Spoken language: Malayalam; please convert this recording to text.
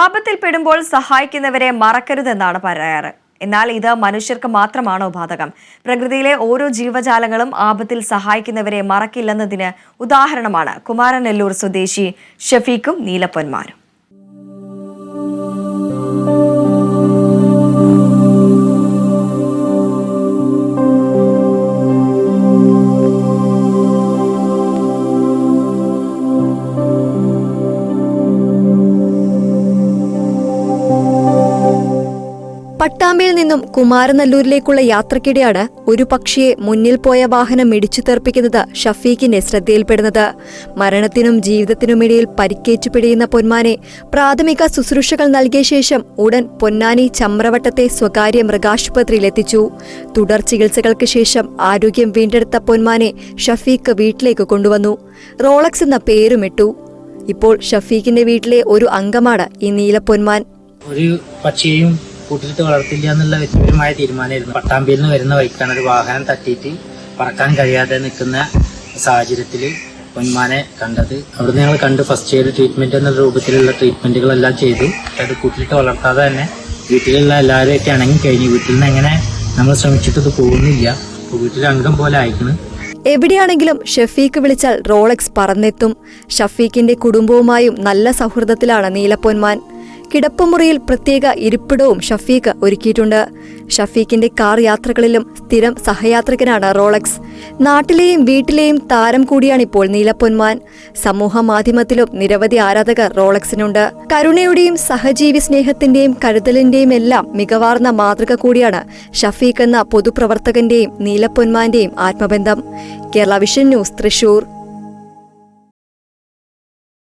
ആപത്തിൽപ്പെടുമ്പോൾ സഹായിക്കുന്നവരെ മറക്കരുതെന്നാണ് പറയാറ്. എന്നാൽ ഇത് മനുഷ്യർക്ക് മാത്രമാണോ ബാധകം? പ്രകൃതിയിലെ ഓരോ ജീവജാലങ്ങളും ആപത്തിൽ സഹായിക്കുന്നവരെ മറക്കില്ലെന്നതിന് ഉദാഹരണമാണ് കുമാരനെല്ലൂർ സ്വദേശി ഷഫീഖും നീലപ്പൊന്മാരും. പട്ടാമ്പിയിൽ നിന്നും കുമാരനല്ലൂരിലേക്കുള്ള യാത്രക്കിടെയാണ് ഒരു പക്ഷിയെ മുന്നിൽ പോയ വാഹനം ഇടിച്ചു തെറിപ്പിക്കുന്നത് ഷഫീഖിന്റെ ശ്രദ്ധയിൽപ്പെടുന്നത്. മരണത്തിനും ജീവിതത്തിനുമിടയിൽ പരിക്കേറ്റു പിടിയുന്ന പൊന്മാനെ പ്രാഥമിക ശുശ്രൂഷകൾ നൽകിയ ശേഷം ഉടൻ പൊന്നാനി ചമ്രവട്ടത്തെ സ്വകാര്യ മൃഗാശുപത്രിയിൽ എത്തിച്ചു. തുടർ ചികിത്സകൾക്ക് ശേഷം ആരോഗ്യം വീണ്ടെടുത്ത പൊന്മാനെ ഷഫീഖ് വീട്ടിലേക്ക് കൊണ്ടുവന്നു. റോളക്സ് എന്ന പേരുമിട്ടു ഇപ്പോൾ ഷഫീഖിന്റെ വീട്ടിലെ ഒരു അംഗമാണ് ഈ നീലപ്പൊന്മാൻ ഒരു പക്ഷിയെയും കൂട്ടിലിട്ട് വളർത്തില്ല എന്നുള്ള വ്യക്തിപരമായ തീരുമാനമായിരുന്നു. പട്ടാമ്പിയിൽ നിന്ന് വരുന്ന വഴിക്കാണ് ഒരു വാഹനം തട്ടിയിട്ട് പറക്കാൻ കഴിയാതെ നിൽക്കുന്ന സാഹചര്യത്തിൽ പൊന്മാനെ കണ്ടത്. അവിടുന്ന് ഞങ്ങൾ കണ്ട് ഫസ്റ്റ് എയ്ഡ് ട്രീറ്റ്മെന്റ് എന്ന രൂപത്തിലുള്ള ട്രീറ്റ്മെന്റുകളെല്ലാം ചെയ്തു. അത് കൂട്ടിലിട്ട് വളർത്താതെ തന്നെ വീട്ടിലുള്ള എല്ലാവരെയൊക്കെ ഇണങ്ങി കഴിഞ്ഞു. വീട്ടിൽ നിന്ന് എങ്ങനെ നമ്മൾ ശ്രമിച്ചിട്ട് ഇത് പോകുന്നില്ല. വീട്ടിൽ അംഗം പോലെ ആയിക്കണ്. എവിടെയാണെങ്കിലും ഷഫീഖ് വിളിച്ചാൽ റോളക്സ് പറന്നെത്തും. ഷഫീഖിന്റെ കുടുംബവുമായും നല്ല സൗഹൃദത്തിലാണ് നീലപ്പൊന്മാൻ. കിടപ്പുമുറിയിൽ പ്രത്യേക ഇരിപ്പിടവും ഷഫീഖ് ഒരുക്കിയിട്ടുണ്ട്. ഷഫീഖിന്റെ കാർ യാത്രകളിലും സ്ഥിരം സഹയാത്രികനാണ് റോളക്സ്. നാട്ടിലെയും വീട്ടിലെയും താരം കൂടിയാണിപ്പോൾ നീലപ്പൊന്മാൻ. സമൂഹ മാധ്യമത്തിലും നിരവധി ആരാധകർ റോളക്സിനുണ്ട്. കരുണയുടെയും സഹജീവി സ്നേഹത്തിന്റെയും കരുതലിന്റെയും എല്ലാം മികവാർന്ന മാതൃക കൂടിയാണ് ഷഫീഖ് എന്ന പൊതുപ്രവർത്തകന്റെയും നീലപ്പൊന്മാന്റെയും ആത്മബന്ധം. Kerala vision news Thrissur.